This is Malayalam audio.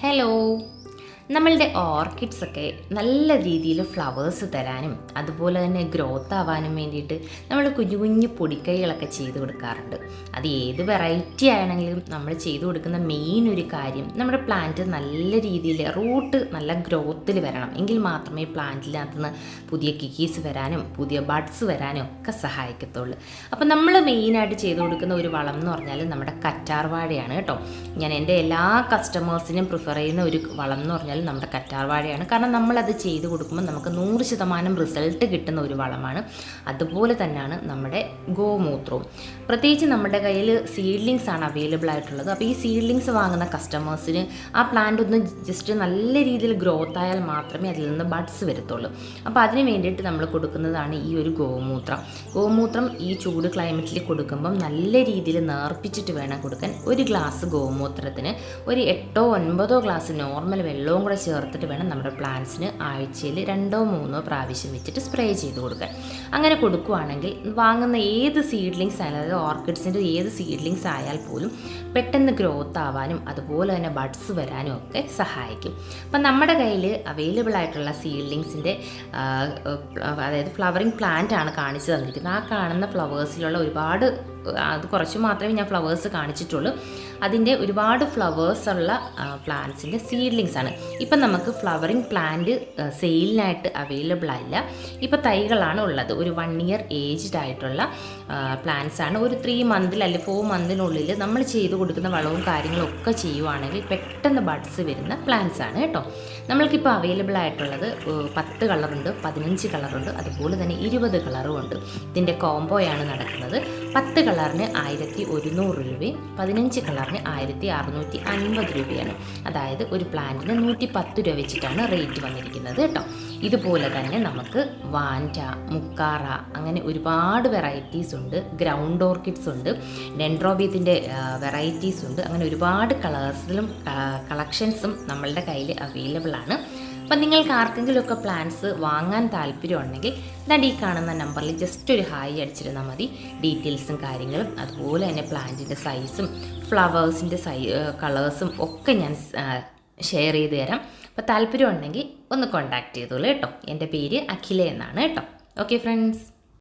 Hello. നമ്മളുടെ ഓർക്കിഡ്സ് ഒക്കെ നല്ല രീതിയിൽ ഫ്ലവേഴ്സ് തരാനും അതുപോലെ തന്നെ ഗ്രോത്ത് ആവാനും വേണ്ടിയിട്ട് നമ്മൾ കുഞ്ഞു കുഞ്ഞു പൊടിക്കൈകളൊക്കെ ചെയ്ത് കൊടുക്കാറുണ്ട്. അത് ഏത് വെറൈറ്റി ആണെങ്കിലും നമ്മൾ ചെയ്തു കൊടുക്കുന്ന മെയിൻ ഒരു കാര്യം നമ്മുടെ പ്ലാന്റ് നല്ല രീതിയിൽ റൂട്ട് നല്ല ഗ്രോത്തിൽ വരണം. എങ്കിൽ മാത്രമേ പ്ലാന്റിനകത്ത് നിന്ന് പുതിയ കിക്കീസ് വരാനും പുതിയ ബഡ്സ് വരാനും ഒക്കെ സഹായിക്കത്തുള്ളൂ. അപ്പോൾ നമ്മൾ മെയിനായിട്ട് ചെയ്തു കൊടുക്കുന്ന ഒരു വളം എന്ന് പറഞ്ഞാൽ നമ്മുടെ കറ്റാർവാഴയാണ് കേട്ടോ. ഞാൻ എന്റെ എല്ലാ കസ്റ്റമേഴ്സിനും പ്രിഫർ ചെയ്യുന്ന ഒരു വളം എന്ന് പറഞ്ഞാൽ നമ്മുടെ കറ്റാർവാഴയാണ് കാരണം നമ്മളത് ചെയ്ത് കൊടുക്കുമ്പോൾ നമുക്ക് നൂറ് ശതമാനം റിസൾട്ട് കിട്ടുന്ന ഒരു വളമാണ്. അതുപോലെ തന്നെയാണ് നമ്മുടെ ഗോമൂത്രവും. പ്രത്യേകിച്ച് നമ്മുടെ കയ്യിൽ സീഡ്ലിങ്സ് ആണ് അവൈലബിൾ ആയിട്ടുള്ളത്. അപ്പോൾ ഈ സീഡ്ലിങ്സ് വാങ്ങുന്ന കസ്റ്റമേഴ്സിന് ആ പ്ലാന്റ് ഒന്ന് ജസ്റ്റ് നല്ല രീതിയിൽ ഗ്രോത്ത് ആയാൽ മാത്രമേ അതിൽ നിന്ന് ബഡ്സ് വരത്തുള്ളൂ. അപ്പോൾ അതിന് വേണ്ടിയിട്ട് നമ്മൾ കൊടുക്കുന്നതാണ് ഈ ഒരു ഗോമൂത്രം. ഗോമൂത്രം ഈ ചൂട് ക്ലൈമറ്റിൽ കൊടുക്കുമ്പം നല്ല രീതിയിൽ നേർപ്പിച്ചിട്ട് വേണം കൊടുക്കാൻ ഒരു ഗ്ലാസ് ഗോമൂത്രത്തിന്. ഒരു എട്ടോ ഒൻപതോ ഗ്ലാസ് നോർമൽ വെള്ളവും കൂടെ ചേർത്തിട്ട് വേണം നമ്മുടെ പ്ലാന്റ്സിന് ആഴ്ചയിൽ രണ്ടോ മൂന്നോ പ്രാവശ്യം വെച്ചിട്ട് സ്പ്രേ ചെയ്ത് കൊടുക്കാൻ. അങ്ങനെ കൊടുക്കുകയാണെങ്കിൽ വാങ്ങുന്ന ഏത് സീഡ്ലിങ്സ് ആയാലും അതായത് ഓർക്കിഡ്സിന്റെ ഏത് സീഡ്ലിങ്സ് ആയാൽ പോലും പെട്ടെന്ന് ഗ്രോത്ത് ആവാനും അതുപോലെ തന്നെ ബഡ്സ് വരാനും ഒക്കെ സഹായിക്കും. അപ്പം നമ്മുടെ കയ്യിൽ അവൈലബിൾ ആയിട്ടുള്ള സീഡ്ലിങ്സിന്റെ അതായത് ഫ്ലവറിങ് പ്ലാന്റ് ആണ് കാണിച്ചു തന്നിരിക്കുന്നത്. ആ കാണുന്ന ഫ്ലവേഴ്സിലുള്ള ഒരുപാട് അത് കുറച്ച് മാത്രമേ ഞാൻ ഫ്ലവേഴ്സ് കാണിച്ചിട്ടുള്ളൂ. അതിന്റെ ഒരുപാട് ഫ്ലവേഴ്സ് ഉള്ള പ്ലാന്റ്സിന്റെ സീഡ്ലിങ്സ് ആണ്. ഇപ്പം നമുക്ക് ഫ്ലവറിങ് പ്ലാന്റ് സെയിലിനായിട്ട് അവൈലബിൾ അല്ല. ഇപ്പോൾ തൈകളാണ് ഉള്ളത്. ഒരു വൺ ഇയർ ഏജ്ഡ് ആയിട്ടുള്ള പ്ലാന്റ്സ് ആണ്. ഒരു ത്രീ മന്തിൽ അല്ലെങ്കിൽ ഫോർ മന്തിനുള്ളിൽ നമ്മൾ ചെയ്തു കൊടുക്കുന്ന വളവും കാര്യങ്ങളും ഒക്കെ ചെയ്യുവാണെങ്കിൽ പെട്ടെന്ന് ബഡ്സ് വരുന്ന പ്ലാന്റ്സ് ആണ് കേട്ടോ. നമ്മൾക്കിപ്പോൾ അവൈലബിൾ ആയിട്ടുള്ളത് പത്ത് കളറുണ്ട് പതിനഞ്ച് കളറുണ്ട് അതുപോലെ തന്നെ ഇരുപത് കളറും ഉണ്ട്. ഇതിന്റെ കോംബോയാണ് നടക്കുന്നത്. പത്ത് കളറിന് ആയിരത്തി ഒരുന്നൂറ് രൂപയും പതിനഞ്ച് കളറിന് ആയിരത്തി അറുന്നൂറ്റി അൻപത് രൂപയാണ്. അതായത് ഒരു പ്ലാന്റിന് നൂറ്റി പത്ത് രൂപ വെച്ചിട്ടാണ് റേറ്റ് വന്നിരിക്കുന്നത് കേട്ടോ. ഇതുപോലെ തന്നെ നമുക്ക് വാന്റ മുക്കാറ അങ്ങനെ ഒരുപാട് വെറൈറ്റീസ് ഉണ്ട്. ഗ്രൗണ്ട് ഓർക്കിഡ്സ് ഉണ്ട്. ഡെൻഡ്രോബിയത്തിന്റെ വെറൈറ്റീസ് ഉണ്ട്. അങ്ങനെ ഒരുപാട് കളേഴ്സിലും കളക്ഷൻസും നമ്മളുടെ കയ്യിൽ അവൈലബിൾ ആണ്. അപ്പം നിങ്ങൾക്ക് ആർക്കെങ്കിലുമൊക്കെ പ്ലാൻസ് വാങ്ങാൻ താല്പര്യമുണ്ടെങ്കിൽ ഞാൻ ഈ കാണുന്ന നമ്പറിൽ ജസ്റ്റ് ഒരു ഹായ് അടിച്ചിരുന്നാൽ മതി. ഡീറ്റെയിൽസും കാര്യങ്ങളും അതുപോലെ തന്നെ പ്ലാന്റിന്റെ സൈസും ഫ്ലവേഴ്സിന്റെ സൈ കളേഴ്സും ഒക്കെ ഞാൻ ഷെയർ ചെയ്ത് തരാം. അപ്പോൾ താല്പര്യമുണ്ടെങ്കിൽ ഒന്ന് കോൺടാക്റ്റ് ചെയ്തോളൂ കേട്ടോ. എന്റെ പേര് അഖില എന്നാണ് കേട്ടോ. Okay friends